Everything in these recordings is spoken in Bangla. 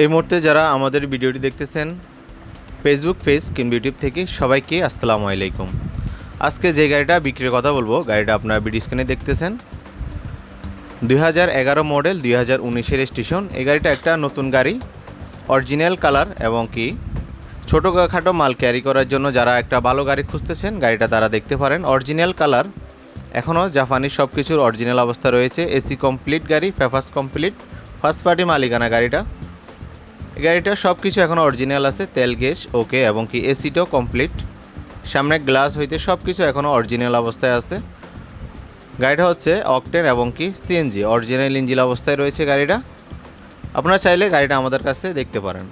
এই মুহূর্তে যারা আমাদের ভিডিওটি দেখতেছেন ফেসবুক পেজ কিংবা ইউটিউব থেকে সবাইকে আসসালামু আলাইকুম। আজকে যে গাড়িটা বিক্রির কথা বলব, গাড়িটা আপনারা ভিডিও স্ক্রিনে দেখতেছেন। দুই হাজার এগারো মডেল দুই হাজার উনিশের স্টেশন এই গাড়িটা একটা নতুন গাড়ি অরিজিনাল কালার এবং কি ছোটো খাটো মাল ক্যারি করার জন্য যারা একটা ভালো গাড়ি খুঁজতেছেন, গাড়িটা তারা দেখতে পারেন। অরিজিনাল কালার এখনও জাপানি সব কিছুর অরিজিনাল অবস্থা রয়েছে। এসি কমপ্লিট গাড়ি পেপার্স কমপ্লিট ফার্স্ট পার্টি মালিকানা গাড়িটা। গাড়িটা সব কিছু এখন অরিজিনাল আছে, তেল গ্যাস ওকে এবং কি এসিটাও কমপ্লিট সামনে গ্লাস হইতে সব কিছু এখনও অরিজিনাল অবস্থায় আছে। গাড়িটা হচ্ছে অকটেন এবং কি সিএনজি অরিজিনাল ইঞ্জিন অবস্থায় রয়েছে গাড়িটা। আপনারা চাইলে গাড়িটা আমাদের কাছে দেখতে পারেন।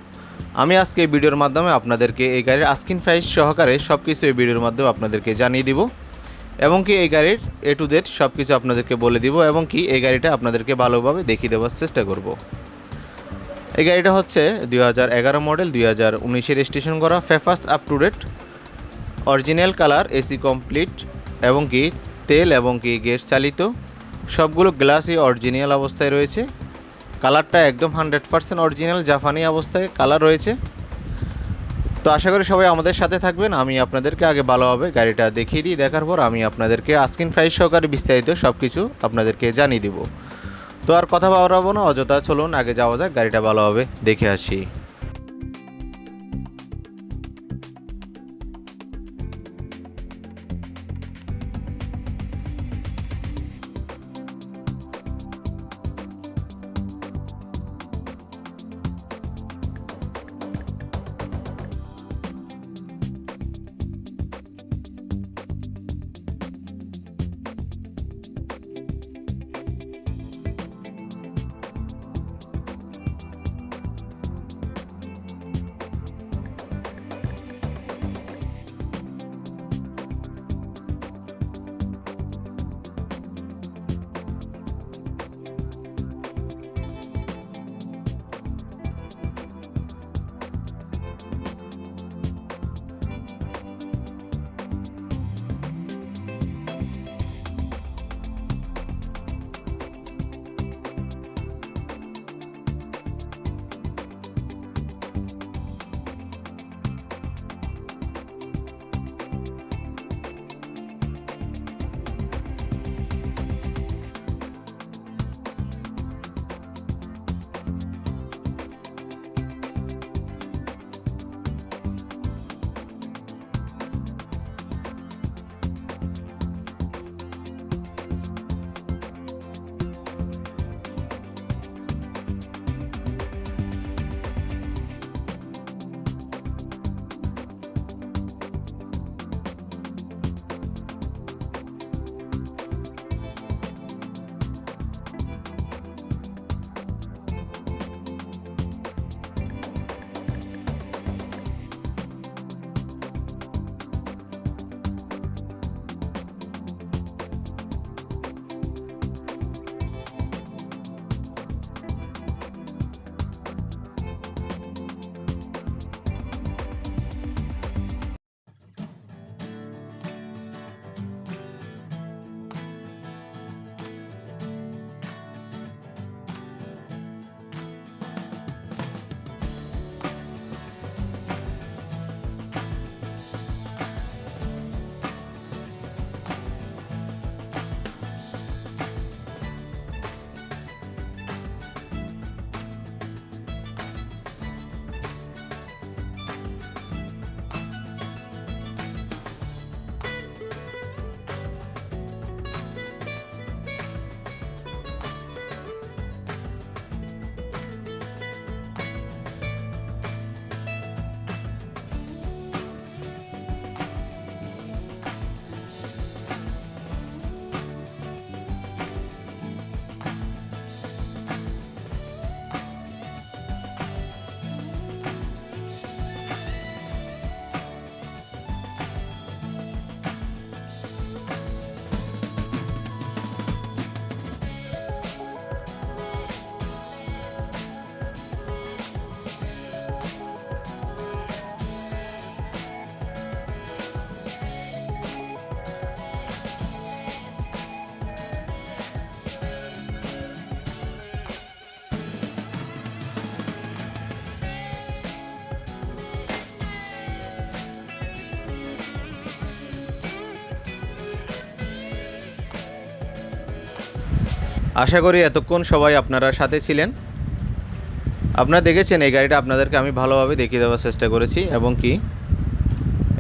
আমি আজকে এই ভিডিওর মাধ্যমে আপনাদেরকে এই গাড়ির আস্কিন প্রাইস সহকারে সব কিছু এই ভিডিওর মাধ্যমে আপনাদেরকে জানিয়ে দিব। এবং কি এই গাড়ির এ টু জেড সব কিছু আপনাদেরকে বলে দিব এবং কি এই গাড়িটা আপনাদেরকে ভালোভাবে দেখিয়ে দেওয়ার চেষ্টা করব। এই গাড়িটা হচ্ছে দুই হাজার এগারো মডেল, দুই হাজার উনিশের স্টেশন করা ফেফাস up to date original colour AC complete এবং কি তেল এবং কি গ্যাস চালিত। সবগুলো গ্লাসই অরিজিনাল অবস্থায় রয়েছে। কালারটা একদম হান্ড্রেড পার্সেন্ট অরিজিনাল জাপানি অবস্থায় কালার রয়েছে। তো আশা করি সবাই আমাদের সাথে থাকবেন। আমি আপনাদেরকে আগে ভালোভাবে গাড়িটা দেখিয়ে দিই, দেখার পর আমি আপনাদেরকে আস্কিন প্রাইস সহকারে বিস্তারিত সব কিছু আপনাদেরকে জানিয়ে দিব। তো আর কথা বাড়াবো না অযথা চলুন আগে যাওয়া যাক গাড়িটা ভালোভাবে দেখে আসি। আশা করি এতক্ষণ সবাই আপনারা সাথে ছিলেন। আপনারা দেখেছেন এই গাড়িটা আপনাদেরকে আমি ভালোভাবে দেখিয়ে দেওয়ার চেষ্টা করেছি এবং কি?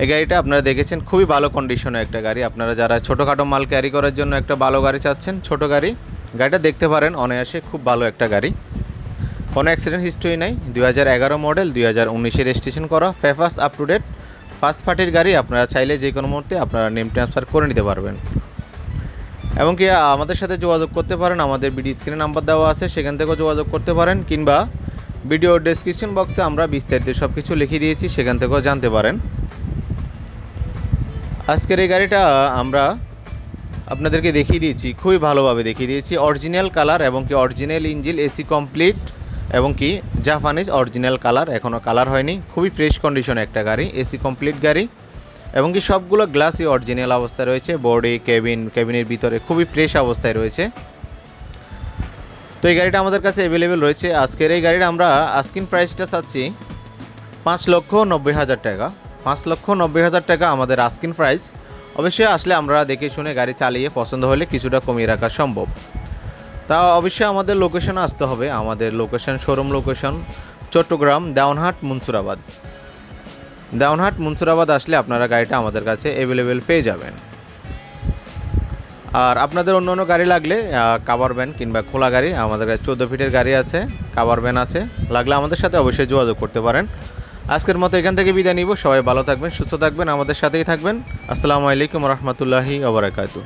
এই গাড়িটা আপনারা দেখেছেন খুবই ভালো কন্ডিশনে একটা গাড়ি। আপনারা যারা ছোটোখাটো মাল ক্যারি করার জন্য একটা ভালো গাড়ি চাচ্ছেন, ছোট গাড়ি, গাড়িটা দেখতে পারেন অনায়াসে খুব ভালো একটা গাড়ি। কোনো অ্যাক্সিডেন্ট হিস্ট্রি নাই। দুই হাজার এগারো মডেল দুই হাজার উনিশে রেজিস্ট্রেশন করা papers up to date first পার্টির গাড়ি আপনারা চাইলে যে কোনো মুহূর্তে আপনারা নেম ট্রান্সফার করে নিতে পারবেন। এবং কি আমাদের সাথে যোগাযোগ করতে পারেন। আমাদের বিডি স্ক্রিনে নাম্বার দেওয়া আছে, সেখান থেকেও যোগাযোগ করতে পারেন, কিংবা ভিডিও ডেসক্রিপশন বক্সে আমরা বিস্তারিত সব কিছু লিখে দিয়েছি, সেখান থেকেও জানতে পারেন। আজকের এই গাড়িটা আমরা আপনাদেরকে দেখিয়ে দিয়েছি, খুবই ভালোভাবে দেখিয়ে দিয়েছি। অরিজিনাল কালার এবং কি অরিজিনাল ইঞ্জিল এসি কমপ্লিট এবং কি জাপানিজ অরিজিনাল কালার এখনও কালার হয়নি। খুবই ফ্রেশ কন্ডিশনে একটা গাড়ি এসি কমপ্লিট গাড়ি। এবং কি সবগুলো গ্লাসই অরিজিনাল অবস্থায় রয়েছে। বডি, কেবিন, কেবিনের ভিতরে খুবই ফ্রেশ অবস্থায় রয়েছে। তো এই গাড়িটা আমাদের কাছে অ্যাভেলেবেল রয়েছে। আজকের এই গাড়ির আমরা আস্কিন প্রাইসটা চাচ্ছি পাঁচ লক্ষ নব্বই হাজার টাকা। পাঁচ লক্ষ নব্বই হাজার টাকা আমাদের আস্কিন প্রাইস অবশ্যই আসলে আমরা দেখে শুনে গাড়ি চালিয়ে পছন্দ হলে কিছুটা কমিয়ে রাখা সম্ভব। তা অবশ্যই আমাদের লোকেশনে আসতে হবে। আমাদের location showroom location Chattogram, Dewanhat, Munsurabad. Dewanhat, Munsurabad আসলে আপনারা গাড়িটা আমাদের কাছে অ্যাভেলেবেল পেয়ে যাবেন। আর আপনাদের অন্য অন্য গাড়ি লাগলে কাভার ভ্যান কিংবা খোলা গাড়ি, আমাদের কাছে চোদ্দ ফিটের গাড়ি আছে কাভার ভ্যান আছে। লাগলে আমাদের সাথে অবশ্যই যোগাযোগ করতে পারেন। আজকের মতো এখান থেকে বিদায় নিব। সবাই ভালো থাকবেন, সুস্থ থাকবেন, আমাদের সাথেই থাকবেন। আসসালামু আলাইকুম রহমতুল্লাহি ওবরাকাতু